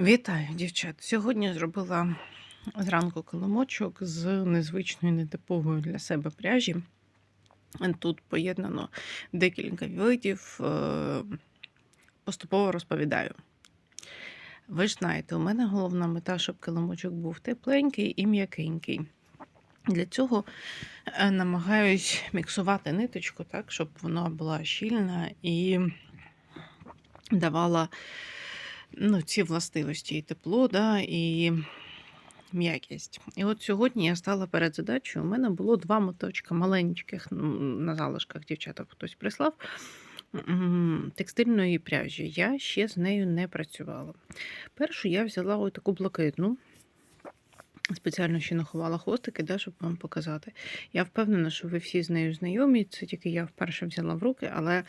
Вітаю, дівчат. Сьогодні зробила зранку коломочок з незвичною нетиповою для себе пряжі. Тут поєднано декілька видів. е, Поступово розповідаю. Ви ж знаєте, у мене головна мета, щоб килимочок був тепленький і м'якенький. Для цього е, намагаюсь міксувати ниточку так, щоб вона була щільна і давала ну, ці властивості і тепло, да, і м'якість. І от сьогодні я стала перед задачею. У мене було два моточка маленьких на залишках дівчата хтось прислав. Текстильної пряжі. Я ще з нею не працювала. Першу я взяла ось таку блакитну. Спеціально ще наховала хвостики, да, щоб вам показати. Я впевнена, що ви всі з нею знайомі. Це тільки я вперше взяла в руки, але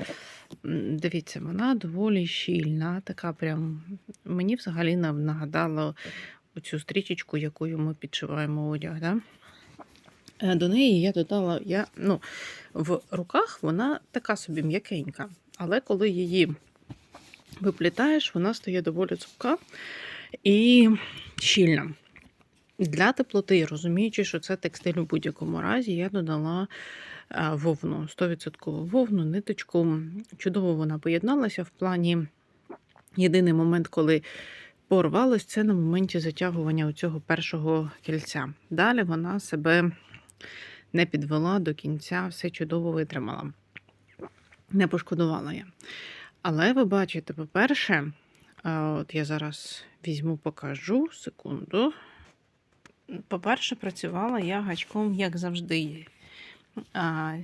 дивіться, вона доволі щільна, така прям мені взагалі нагадала оцю стрічечку, якою ми підшиваємо одяг. Да? Е, До неї я додала, я, ну, в руках вона така собі м'якенька, але коли її виплітаєш, вона стає доволі цупка і щільна. Для теплоти, розуміючи, що це текстиль у будь-якому разі, я додала е, вовну, 100% вовну, ниточку. Чудово вона поєдналася в плані. Єдиний момент, коли порвалось, це на моменті затягування цього першого кільця. Далі вона себе не підвела до кінця, все чудово витримала. Не пошкодувала я. Але ви бачите, по-перше, е, от я зараз візьму, покажу секунду. По-перше, працювала я гачком, як завжди,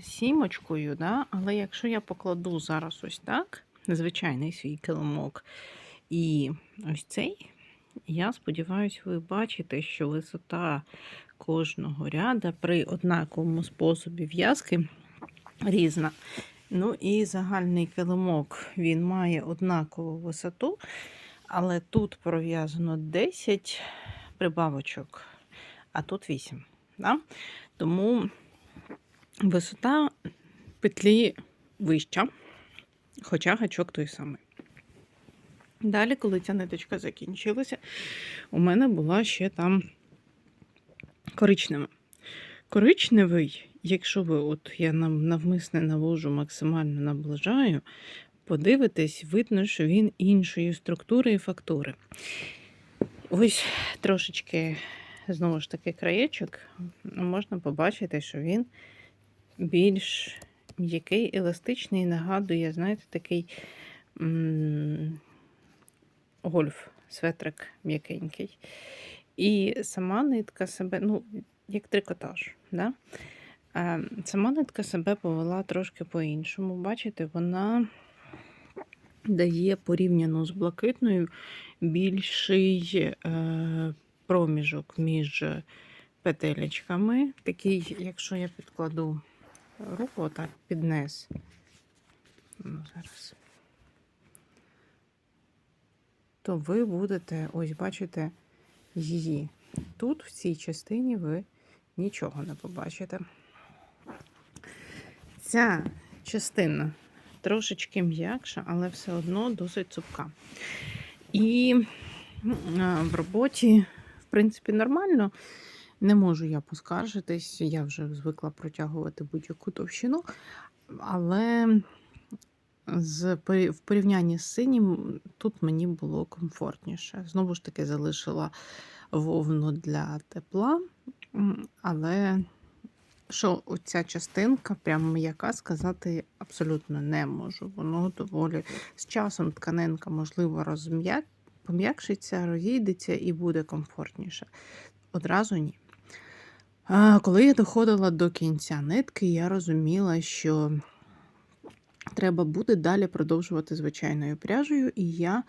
сімочкою, да? але якщо я покладу зараз ось так, звичайний свій килимок, і ось цей, я сподіваюся, ви бачите, що висота кожного ряда при однаковому способі в'язки різна. Ну і загальний килимок він має однакову висоту, але тут пров'язано 10 прибавочок а тут 8. Да? Тому висота петлі вища, хоча гачок той самий. Далі, коли ця ниточка закінчилася, у мене була ще там коричнева. Коричневий, якщо ви, от я навмисне навожу, максимально наближаю, подивитесь, видно, що він іншої структури і фактури. Ось трошечки знову ж таки краєчок, можна побачити, що він більш м'який, еластичний, нагадує, знаєте, такий гольф, светрик м'якенький. І сама нитка себе, ну, як трикотаж. Да? Сама нитка себе повела трошки по-іншому. Бачите, вона дає порівняно з блакитною більший е, проміжок між петелечками. Такий, якщо я підкладу руку отак під низ. Ну, зараз. То ви будете, ось бачите, її. Тут, в цій частині, ви нічого не побачите. Ця частина трошечки м'якша, але все одно досить цупка. І в роботі принципі, нормально. Не можу я поскаржитись, я вже звикла протягувати будь-яку товщину, але з, в порівнянні з синім тут мені було комфортніше. Знову ж таки, залишила вовну для тепла, але що оця частинка, прямо м'яка, сказати абсолютно не можу. Воно доволі з часом тканинка, можливо, розм'як пом'якшиться, розійдеться і буде комфортніше. Одразу ні. А Коли я доходила до кінця нитки, я розуміла, що треба буде далі продовжувати звичайною пряжею, і я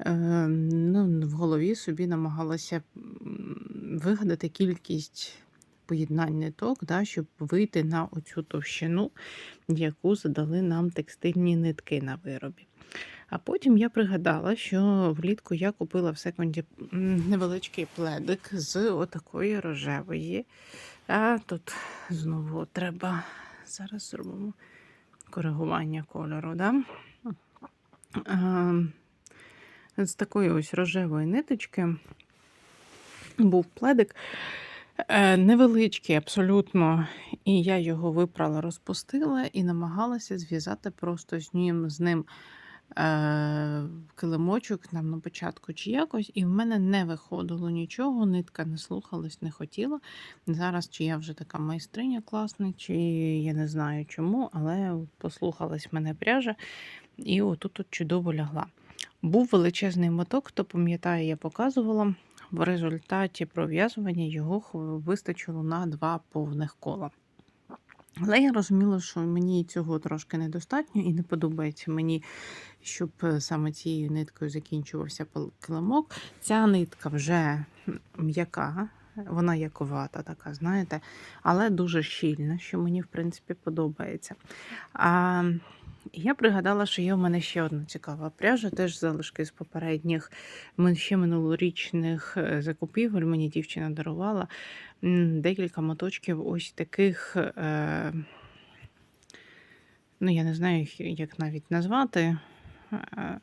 е, ну, в голові собі намагалася вигадати кількість поєднань ниток, да, щоб вийти на оцю товщину, яку задали нам текстильні нитки на виробі. А потім я пригадала, що влітку я купила в секунді невеличкий пледик з отакої рожевої. А тут знову треба зараз зробимо коригування кольору. Да? з такої ось рожевої ниточки був пледик. Е, Невеличкий абсолютно, і я його випрала, розпустила і намагалася зв'язати просто з ним з ним килимочок нам на початку чи якось, і в мене не виходило нічого, нитка не слухалась, не хотіла. Зараз чи я вже така майстриня класна, чи я не знаю чому, але послухалась мене пряжа, і отут тут чудово лягла. Був величезний моток, хто пам'ятає, я показувала. В результаті пров'язування його вистачило на два повних кола. Але я розуміла, що мені цього трошки недостатньо і не подобається мені, щоб е, саме цією ниткою закінчувався килимок. Ця нитка вже м'яка, вона яковата, така, знаєте, але дуже щільна, що мені, в принципі, подобається. А я пригадала, що є в мене ще одна цікава пряжа, теж залишки з попередніх ще минулорічних е, закупівель. Мені дівчина дарувала декілька моточків ось таких. Е, ну, я не знаю, як навіть назвати. е,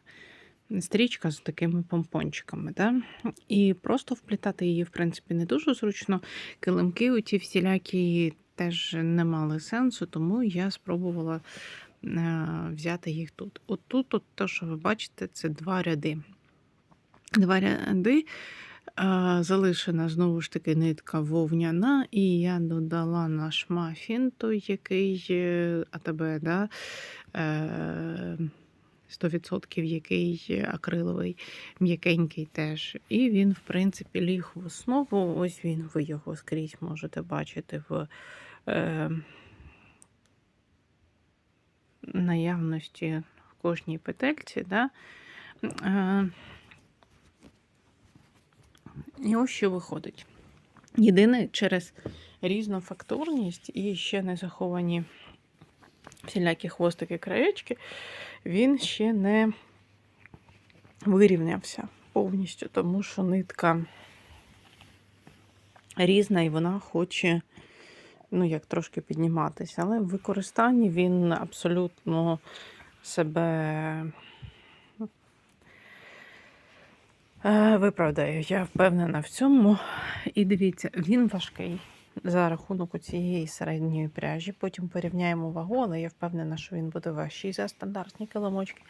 Стрічка з такими помпончиками. Да? І просто вплітати її, в принципі, не дуже зручно. Килимки у ті всілякі теж не мали сенсу, тому я спробувала взяти їх тут. От тут, от те, що ви бачите, це два ряди. Два ряди. е, Залишена знову ж таки нитка вовняна, і я додала наш мафін, той, який е, АТБ, да? е, 100% який акриловий, м'якенький теж. І він, в принципі, ліг в основу. Ось він, ви його скрізь можете бачити в е, наявності в кожній петельці. Да? Е, і ось що виходить. Єдине, через різнофактурність і ще не заховані всілякі хвостики краєчки, він ще не вирівнявся повністю, тому що нитка різна і вона хоче ну, як трошки підніматися. Але в використанні він абсолютно себе е, виправдає. Я впевнена в цьому. І дивіться, він важкий за рахунок цієї середньої пряжі. Потім порівняємо вагу, але я впевнена, що він буде важчий за стандартні килимочки.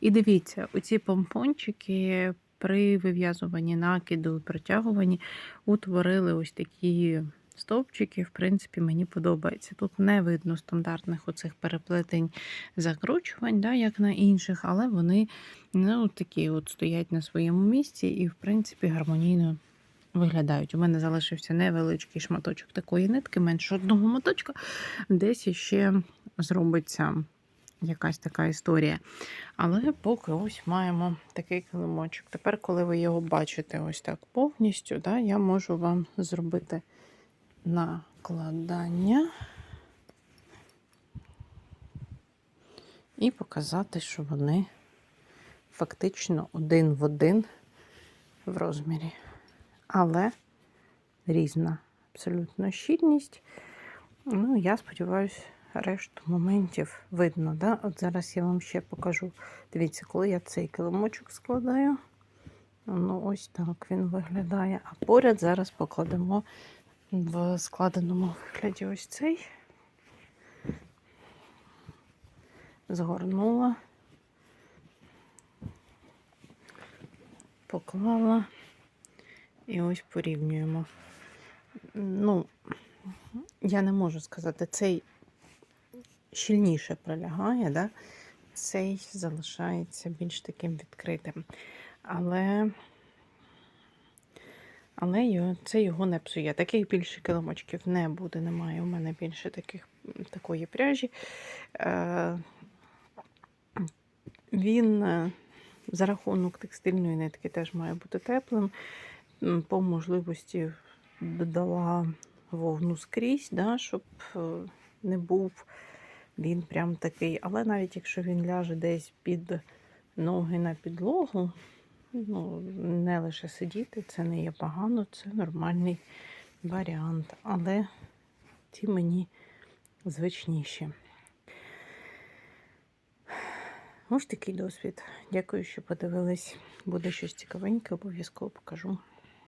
І дивіться, оці помпончики при вив'язуванні накиду і протягуванні утворили ось такі стовпчики. В принципі, мені подобається. Тут не видно стандартних оцих переплетень закручувань, да, як на інших, але вони ну, такі от стоять на своєму місці і, в принципі, гармонійно виглядають. У мене залишився невеличкий шматочок такої нитки, менше одного моточка. Десь іще зробиться якась така історія. Але поки ось маємо такий килимочок. Тепер, коли ви його бачите ось так повністю, да, я можу вам зробити накладання і показати, що вони фактично один в один в розмірі але різна абсолютно щільність. Ну, я сподіваюся, решту моментів видно. Да? От зараз я вам ще покажу. Дивіться, коли я цей килимочок складаю, ну ось так він виглядає. А поряд зараз покладемо в складеному вигляді ось цей. Згорнула, поклала. І ось порівнюємо. Ну, я не можу сказати, цей щільніше пролягає, да? цей залишається більш таким відкритим. Але але це його не псує. Таких більше килимочків не буде, немає. У мене більше таких, такої пряжі. Е, Він е, за рахунок текстильної нитки теж має бути теплим. По можливості додала вовну скрізь, да, щоб е, не був він прям такий. Але навіть якщо він ляже десь під ноги на підлогу, ну, не лише сидіти, це не є погано, це нормальний варіант. Але ті мені звичніші. Ось такий досвід. Дякую, що подивились. Буде щось цікавеньке, обов'язково покажу.